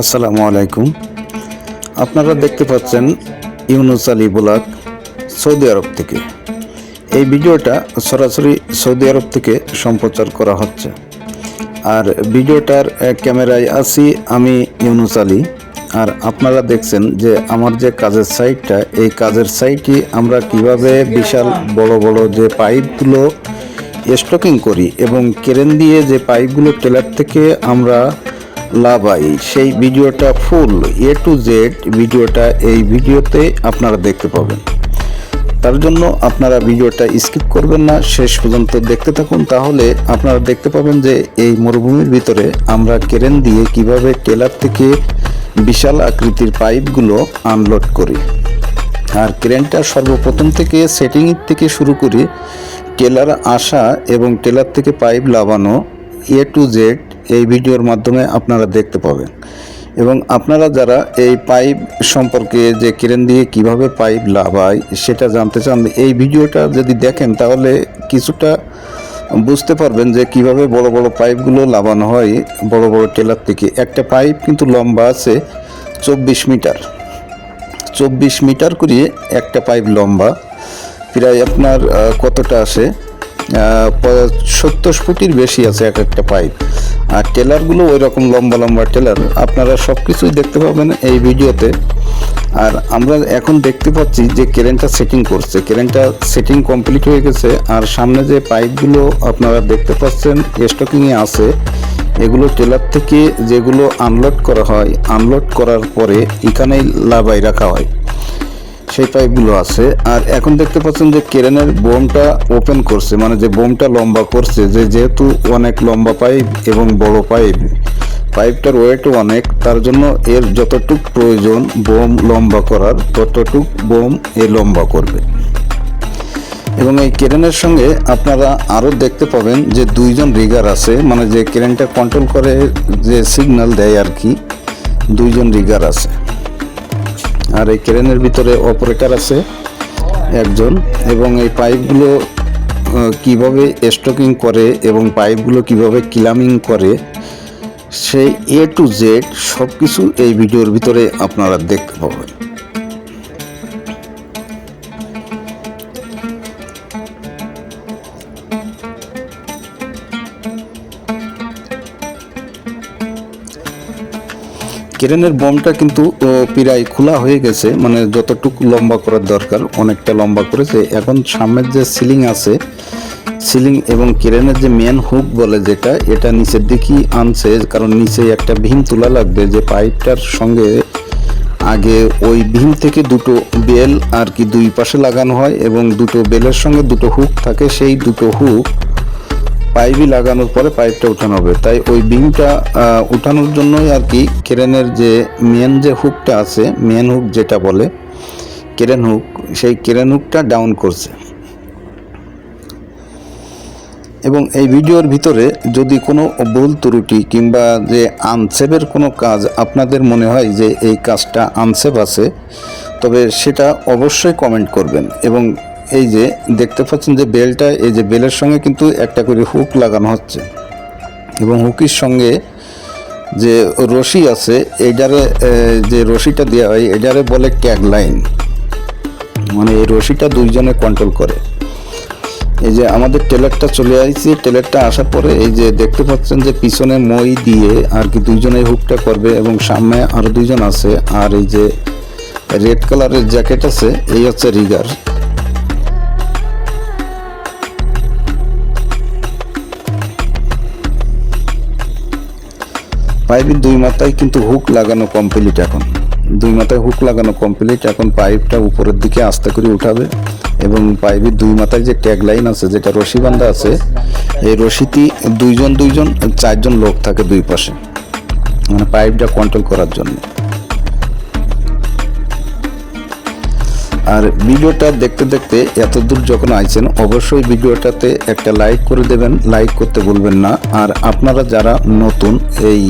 আসসালামু আলাইকুম। আপনারা দেখতে পাচ্ছেন ইউনুস আলী বুলাক সৌদি আরব থেকে। এই ভিডিওটা সরাসরি সৌদি আরব থেকে সম্প্রচার করা হচ্ছে। আর ভিডিওটার ক্যামেরায় আছি আমি ইউনুস আলী। আর আপনারা দেখছেন যে আমার যে কাজের সাইটটা, এই কাজের সাইটে আমরা কীভাবে বিশাল বড় বড় যে পাইপগুলো স্টকিং করি এবং কেরেন দিয়ে যে পাইপগুলো টেলার থেকে আমরা লাভাই। সেই ভিডিওটা ফুল এ টু জেড ভিডিওটা এই ভিডিওতে আপনারা দেখতে পাবেন। তার জন্য আপনারা ভিডিওটা স্কিপ করবেন না, শেষ পর্যন্ত দেখতে থাকুন। তাহলে আপনারা দেখতে পাবেন যে এই মরুভূমির ভিতরে আমরা কেরেন দিয়ে কীভাবে টেলার থেকে বিশাল আকৃতির পাইপগুলো আনলোড করি। আর ক্রেনটা সর্বপ্রথম থেকে সেটিং থেকে শুরু করে টেলার আসা এবং টেলার থেকে পাইপ লাগানো এ টু জেড এই ভিডিওর মাধ্যমে আপনারা দেখতে পাবেন। এবং আপনারা যারা এই পাইপ সম্পর্কে যে ক্রেন দিয়ে কীভাবে পাইপ লাভায় সেটা জানতে চান, এই ভিডিওটা যদি দেখেন তাহলে কিছুটা বুঝতে পারবেন যে কীভাবে বড় বড় পাইপগুলো লাগানো হয় বড় বড় টেলার থেকে। একটা পাইপ কিন্তু লম্বা আছে চব্বিশ মিটার। চব্বিশ মিটার করিয়ে একটা পাইপ লম্বা, প্রায় আপনার কতটা আসে সত্তর ফুটির বেশি আছে এক একটা পাইপ। আর টেলারগুলো ওই রকম লম্বা লম্বা টেলার, আপনারা সব কিছুই দেখতে পাবেন এই ভিডিওতে। আর আমরা এখন দেখতে পাচ্ছি যে কেরেনটা সেটিং করছে। কেরেনটা সেটিং কমপ্লিট হয়ে গেছে, আর সামনে যে পাইপগুলো আপনারা দেখতে পাচ্ছেন স্টকিংয়ে আছে, এগুলো টেলার থেকে যেগুলো আনলোড করা হয় আনলোড করার পরে এখানেই লাভাই রাখা হয়। সেই পাইপগুলো আছে। আর এখন দেখতে পাচ্ছেন যে কেরেনের বোমটা ওপেন করছে মানে যে বোমটা লম্বা করছে, যে যেহেতু অনেক লম্বা পাইপ এবং বড় পাইপ, পাইপটার ওয়েটও অনেক, তার জন্য এর যতটুক প্রয়োজন বোম লম্বা করার, ততটুক বোম এ লম্বা করবে। এবং এই কেরেনের সঙ্গে আপনারা আরও দেখতে পাবেন যে দুইজন রিগার আছে মানে যে কেরেনটা কন্ট্রোল করে যে সিগন্যাল দেয় আর কি, দুইজন রিগার আছে। আর এই ক্রেনের ভিতরে অপারেটর আছে একজন, এবং এই পাইপগুলো কীভাবে স্টকিং করে এবং পাইপগুলো কীভাবে ক্লামিং করে, সেই এ টু জেড সব কিছু এই ভিডিওর ভিতরে আপনারা দেখতে পাবেন। ক্রেনের বমটা কিন্তু প্রায় খোলা হয়ে গেছে মানে যতটুকু লম্বা করার দরকার, অনেকটা লম্বা করেছে। এখন সামনের যে সিলিং আছে, সিলিং এবং ক্রেনের যে মেন হুক বলে যেটা, এটা নিচের দিকেই আনছে, কারণ নিচে একটা ভীম তোলা লাগবে, যে পাইপটার সঙ্গে আগে ওই ভীম থেকে দুটো বেল আর কি দুই পাশে লাগানো হয়, এবং দুটো বেলের সঙ্গে দুটো হুক থাকে, সেই দুটো হুক পাইপই লাগানোর পরে পাইপটা উঠানো হবে। তাই ওই বিমটা উঠানোর জন্যই আর কি ক্রেনের যে মেন যে হুকটা আছে মেন হুক যেটা বলে, ক্রেন হুক সেই ক্রেন হুকটা ডাউন করছে। এবং এই ভিডিওর ভিতরে যদি কোনো ভুল ত্রুটি কিংবা যে আনসেভের কোনো কাজ আপনাদের মনে হয় যে এই কাজটা আনসেভ আছে, তবে সেটা অবশ্যই কমেন্ট করবেন এবং এই যে দেখতে পাচ্ছেন যে বেলটা, এই যে বেলের সঙ্গে কিন্তু একটা করে হুক লাগানো হচ্ছে। এবং হুকির সঙ্গে যে রশি আছে এইটারে যে রশিটা দেওয়া হয় এটারে বলে ট্যাগ লাইন। মানে এই রশিটা দুইজনে কন্ট্রোল করে। এই যে আমাদের টেলারটা চলে আসছে, টেলারটা আসার পরে এই যে দেখতে পাচ্ছেন যে পিছনে মই দিয়ে আর কি দুইজনে হুকটা করবে এবং সামনে আরও দুইজন আছে। আর এই যে রেড কালারের জ্যাকেট আছে, এই হচ্ছে রিগার। পাইপের দুই মাথায় কিন্তু হুক লাগানো কমপ্লিট এখন। দুই মাথায় হুক লাগানো কমপ্লিট এখন পাইপটা উপরের দিকে আস্তে করে উঠাবে এবং পাইপের দুই মাথায় যে ট্যাগ লাইন আছে, যেটা রশি বান্ধা আছে, এই রশিটি দুইজন দুইজন, চারজন লোক থাকে দুই পাশে। মানে পাইপটা কন্ট্রোল করার জন্য। আর ভিডিওটা দেখতে দেখতে এত দূর যখন আইছেন, অবশ্যই ভিডিওটাতে একটা লাইক করে দেবেন। লাইক করতে বলবেন না। আর আপনারা যারা নতুন এই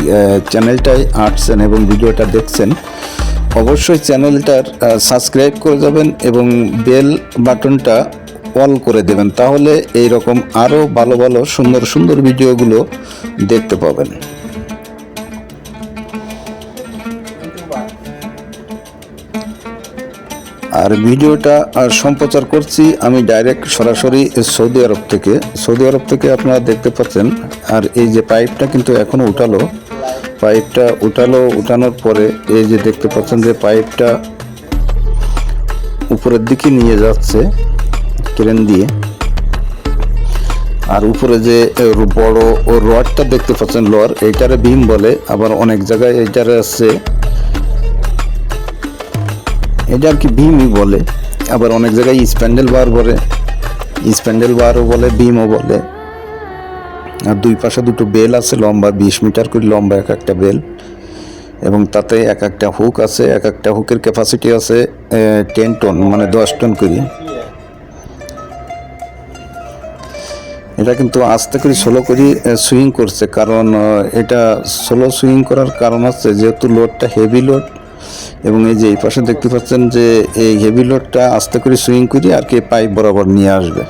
চ্যানেলটায় আসছেন এবং ভিডিওটা দেখছেন, অবশ্যই চ্যানেলটার সাবস্ক্রাইব করে যাবেন এবং বেল বাটনটা অল করে দেবেন। তাহলে এই রকম আরও ভালো ভালো সুন্দর সুন্দর ভিডিওগুলো দেখতে পাবেন। আর ভিডিওটা আর সম্প্রচার করছি আমি ডাইরেক্ট সরাসরি সৌদি আরব থেকে। সৌদি আরব থেকে আপনারা দেখতে পাচ্ছেন, আর এই যে পাইপটা কিন্তু এখনও উঠালো। পাইপটা উঠালো, উঠানোর পরে এই যে দেখতে পাচ্ছেন যে পাইপটা উপরের দিকে নিয়ে যাচ্ছে, ক্রেন দিয়ে। আর উপরে যে বড় ও রডটা দেখতে পাচ্ছেন, লোয়ার, এইটারে বিম বলে, আবার অনেক জায়গায় এইটারে আছে। এটা আর কি বিমই বলে। আবার অনেক জায়গায় স্প্যান্ডেল বার বলে। স্প্যান্ডেল বারও বলে বিমও বলে। আর দুই পাশে দুটো বেল আছে, লম্বা বিশ মিটার করে লম্বা এক একটা বেল। এবং তাতে এক একটা হুক আছে, এক একটা হুকের ক্যাপাসিটি আছে টেন টন মানে দশ টন করে। এটা কিন্তু আস্তে করে স্লো করে সুইং করছে। কারণ এটা স্লো সুইং করার কারণ হচ্ছে, যেহেতু লোডটা হেভি লোড এবং এই যে এই পাশে দেখতে পাচ্ছেন যে এই হেভি লোডটা আস্তে করে সুইং করে আর কি পাইপ বরাবর নিয়ে আসবে।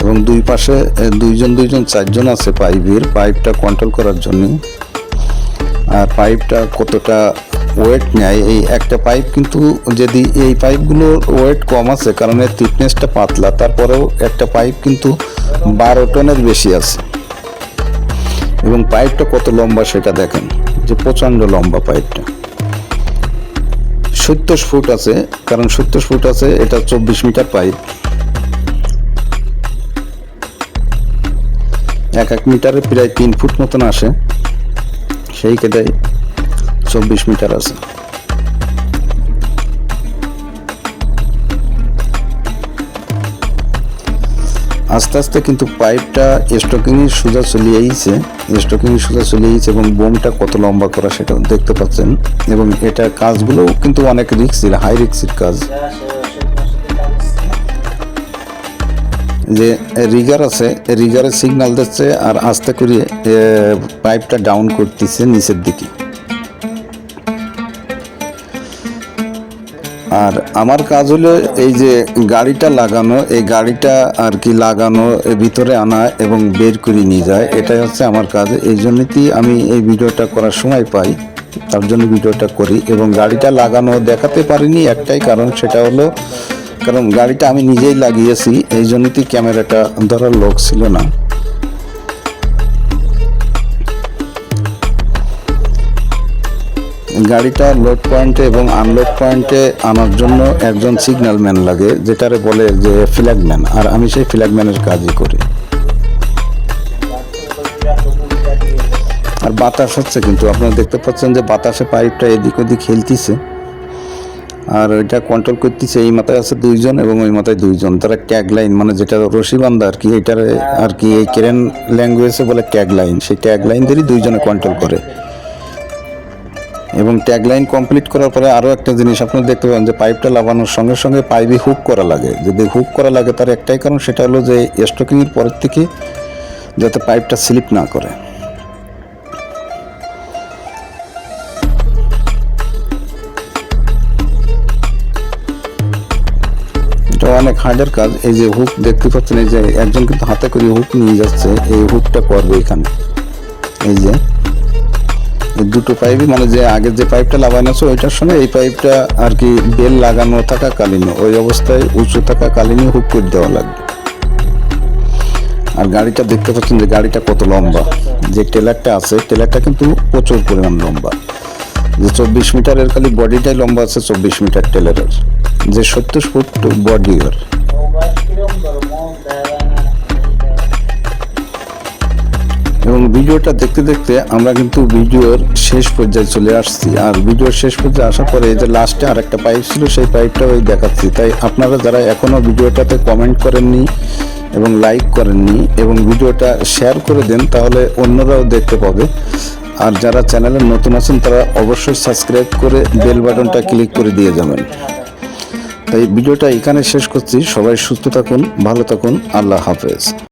এবং দুই পাশে দুইজন দুইজন, চারজন আছে পাইপের পাইপটা কন্ট্রোল করার জন্য। আর পাইপটা কতটা ওয়েট নেয়, এই একটা পাইপ কিন্তু যদি এই পাইপগুলোর ওয়েট কম আছে, কারণ এর থিকনেসটা পাতলা, তারপরেও একটা পাইপ কিন্তু বারো টনের বেশি আছে। এবং পাইপটা কত লম্বা সেটা দেখেন। যে প্রচণ্ড লম্বা পাইপটা। সত্তর ফুট আছে, কারণ সত্তর ফুট আছে, এটা চব্বিশ মিটার পাইপ। এক এক মিটারে প্রায় তিন ফুট মতন আসে। সেই কেটাই চব্বিশ মিটার আছে। আস্তে আস্তে কিন্তু পাইপটা স্টকিংয়ের সোজা চলে আইছে। স্টকিংয়ের সোজা চলে আইছে এবং বোমটা কত লম্বা করা সেটা দেখতে পাচ্ছেন। এবং এটা কাজগুলো কিন্তু অনেক রিক্সের হাই রিক্সের কাজ। যে রিগার আছে রিগারে সিগন্যাল দিচ্ছে আর আস্তে করে পাইপটা ডাউন করতেছে নিচের দিকে। আর আমার কাজ হলো এই যে গাড়িটা লাগানো, এই গাড়িটা আর কি লাগানো ভিতরে আনা এবং বের করে নিয়ে যায়, এটাই হচ্ছে আমার কাজ। এই জন্যই আমি এই ভিডিওটা করার সময় পাই, তার জন্য ভিডিওটা করি এবং গাড়িটা লাগানো দেখাতে পারিনি একটাই কারণ, সেটা হলো কারণ গাড়িটা আমি নিজেই লাগিয়েছি, এই জন্যই ক্যামেরাটা ধরার লোক ছিল না। গাড়িটা লোড পয়েন্টে এবং আনলোড পয়েন্টে আনার জন্য একজন সিগন্যাল ম্যান লাগে, যেটারে বলে যে ফ্ল্যাগম্যান আর আমি সেই ফ্ল্যাগম্যানের কাজই করি। আর বাতাস হচ্ছে কিন্তু, আপনারা দেখতে পাচ্ছেন যে বাতাসে পাইপটা এদিক ওদিক খেলতিছে আর এটা কন্ট্রোল করতেছে এই মাথায় আছে দুইজন এবং ওই মাথায় দুইজন। তারা ট্যাগ লাইন মানে যেটা রশিবান্ধা আর কি, এটার আর কি এই কেরেন ল্যাঙ্গুয়েজে বলে ট্যাগ লাইন সেই ট্যাগ লাইন দিয়েই দুইজনে কন্ট্রোল করে। এবং ট্যাগ লাইন কমপ্লিট করার পরে আরও একটা জিনিস, আপনারা দেখতে পাবেন যে পাইপটা লাগানোর সঙ্গে সঙ্গে পাইপে হুক করা লাগে। যদি হুক করা লাগে তার একটাই কারণ, সেটা হলো যে স্টকিংয়ের পরের থেকে যাতে পাইপটা স্লিপ না করে। এটা অনেক হার্ডের কাজ। এই যে হুক দেখতে পাচ্ছেন, এই যে একজন কিন্তু হাতে করে হুক নিয়ে যাচ্ছে, এই হুকটা করবে এখানে। এই যে দুটো পাইপই মানে যে আগের যে পাইপটা লাগানো আছে, ওইটার সঙ্গে এই পাইপটা আর কি বেল লাগানো থাকাকালীন, ওই অবস্থায় উঁচু থাকাকালীনই হুক করে দেওয়া লাগবে। আর গাড়িটা দেখতে পাচ্ছেন যে গাড়িটা কত লম্বা। যে টেলারটা আছে টেলারটা কিন্তু প্রচুর পরিমাণ লম্বা। যে চব্বিশ মিটারের খালি বডিটাই লম্বা আছে, চব্বিশ মিটার টেলারের যে সত্তর ফুট বডি ওর এবং ভিডিওটা দেখতে দেখতে আমরা কিন্তু ভিডিওর শেষ পর্যায়ে চলে আসছি। আর ভিডিওর শেষ পর্যায়ে আসার পরে যে লাস্টে আর একটা পাইপ ছিল, সেই পাইপটা ওই দেখাচ্ছি। তাই আপনারা যারা এখনও ভিডিওটাতে কমেন্ট করেননি এবং লাইক করেননি এবং ভিডিওটা শেয়ার করে দেন, তাহলে অন্যরাও দেখতে পাবে। আর যারা চ্যানেলে নতুন আছেন, তারা অবশ্যই সাবস্ক্রাইব করে বেল বাটনটা ক্লিক করে দিয়ে যাবেন। তাই ভিডিওটা এখানে শেষ করছি। সবাই সুস্থ থাকুন, ভালো থাকুন, আল্লাহ হাফেজ।